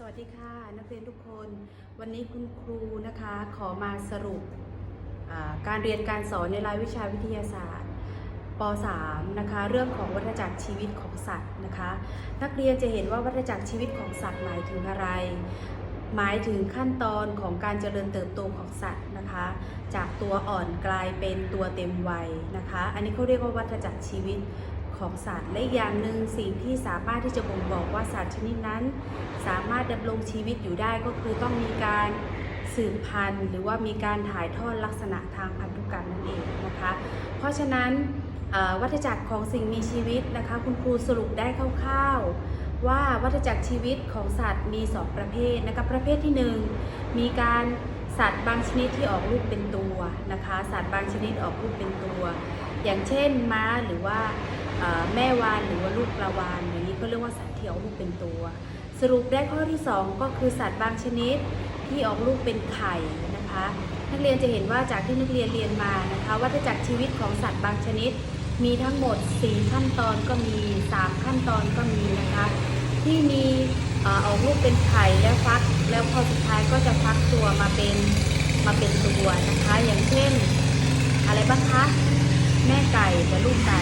สวัสดีค่ะนักเรียนทุกคน วันนี้คุณครูนะคะขอมาสรุปการเรียนการสอนในรายวิชาวิทยาศาสตร์ป .3 นะคะเรื่องของวัฏจักรชีวิตของสัตว์นะคะนักเรียนจะเห็นว่าวัฏจักรชีวิตของสัตว์หมายถึงอะไร หมายถึงขั้นตอนของการเจริญเติบโตของสัตว์นะคะ จากตัวอ่อนกลายเป็นตัวเต็มวัยนะคะ อันนี้เขาเรียกว่าวัฏจักรชีวิต ของสัตว์ และอย่างหนึ่งสิ่งที่สามารถที่จะบ่งบอกว่าสัตว์ชนิดนั้น สามารถดำรงชีวิตอยู่ได้ก็คือต้องมีการสืบพันธุ์ หรือว่ามีการถ่ายทอดลักษณะทางพันธุกรรมนั่นเองนะคะ เพราะฉะนั้นวัฏจักรของสิ่งมีชีวิตนะคะ คุณครูสรุปได้คร่าวๆ ว่าวัฏจักรชีวิตของสัตว์มี 2 ประเภทนะคะประเภทที่ 1 มีการสัตว์บางชนิดที่ออกลูกเป็นตัวนะคะ สัตว์บางชนิดออกลูกเป็นตัว อย่างเช่นม้าหรือว่า แม่วานหรือว่าลูกปลาวานอย่างนี้ก็เรียกว่าสัตว์ที่ออกลูกเป็นตัว สรุปได้ข้อที่ 2 ก็คือสัตว์บางชนิดที่ออกลูกเป็นไข่นะคะนักเรียนจะเห็นว่าจากที่นักเรียนเรียนมานะคะวัฏจักรชีวิตของสัตว์บางชนิด มีทั้งหมด 4 ขั้นตอนก็มี 3 ขั้นตอนก็มีนะคะที่มีออกลูกเป็นไข่แล้วฟัก แล้วพอสุดท้ายก็จะฟักตัวมาเป็นมาเป็นตัวนะคะ อย่างเช่น อะไรบ้างคะ แม่ไก่กับลูกไก่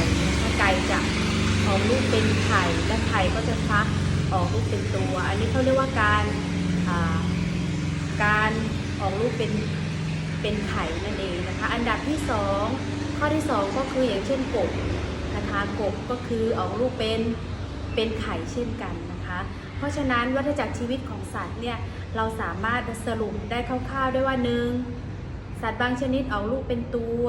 ไก่จะออกลูกเป็นไข่และไข่ก็จะฟักออกลูกเป็นตัว อันนี้เขาเรียกว่าการาการออกลูกเป็นเป็นไข่นั่นเองนะคะ อันดับที่สองข้อที่สองก็คืออย่างเช่นกบนะคะกบก็คือออกลูกเป็นเป็นไข่เช่นกันนะคะ เพราะฉะนั้นวัฏจักรชีวิตของสัตว์เนี่ยเราสามารถสรุปได้คร่าวๆได้ว่าหนึ่งสัตว์บางชนิดออกลูกเป็นตัว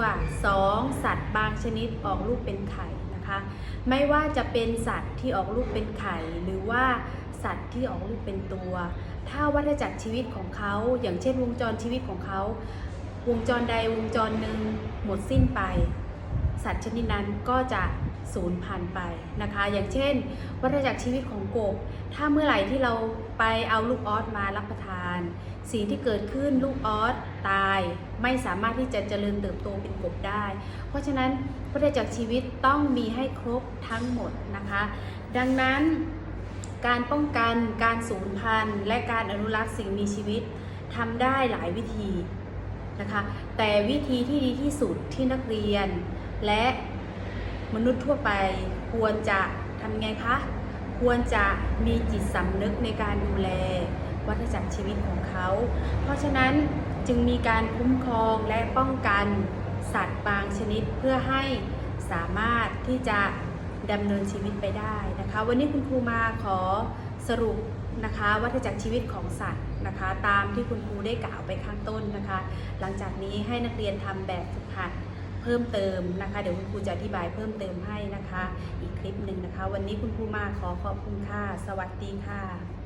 2. สัตว์บางชนิดออกลูกเป็นไข่ นะคะ ไม่ว่าจะเป็นสัตว์ที่ออกลูกเป็นไข่หรือว่าสัตว์ที่ออกลูกเป็นตัว ถ้าวัฏจักรชีวิตของเขา อย่างเช่นวงจรชีวิตของเขา วงจรใดวงจรหนึ่งหมดสิ้นไป สัตว์ชนิดนั้นก็จะ สูญพันธุ์ไปนะคะ อย่างเช่น วัฏจักรชีวิตของกบ ถ้าเมื่อไหร่ที่เราไปเอาลูกออสมารับประทานสิ่งที่เกิดขึ้นลูกออสตาย ไม่สามารถที่จะเจริญเติบโตเป็นกบได้ เพราะฉะนั้นวัฏจักรชีวิตต้องมีให้ครบทั้งหมดนะคะ ดังนั้นการป้องกันการสูญพันธุ์ และการอนุรักษ์สิ่งมีชีวิตทำได้หลายวิธีนะคะ แต่วิธีที่ดีที่สุดที่นักเรียน และ มนุษย์ทั่วไปควรจะทำไงคะ ควรจะมีจิตสำนึกในการดูแลวัฏจักรชีวิตของเขา เพราะฉะนั้นจึงมีการคุ้มครองและป้องกันสัตว์บางชนิดเพื่อให้สามารถที่จะดำเนินชีวิตไปได้นะคะ วันนี้คุณครูมาขอสรุปนะคะวัฏจักรชีวิตของสัตว์นะคะ ตามที่คุณครูได้กล่าวไปข้างต้นนะคะ หลังจากนี้ให้นักเรียนทำแบบฝึกหัด พิ่มเติมนะคะ เดี๋ยวคุณครูจะอธิบายเพิ่มเติมให้นะคะ อีกคลิปหนึ่งนะคะ วันนี้คุณครูมาขอขอบคุณค่ะ สวัสดีค่ะ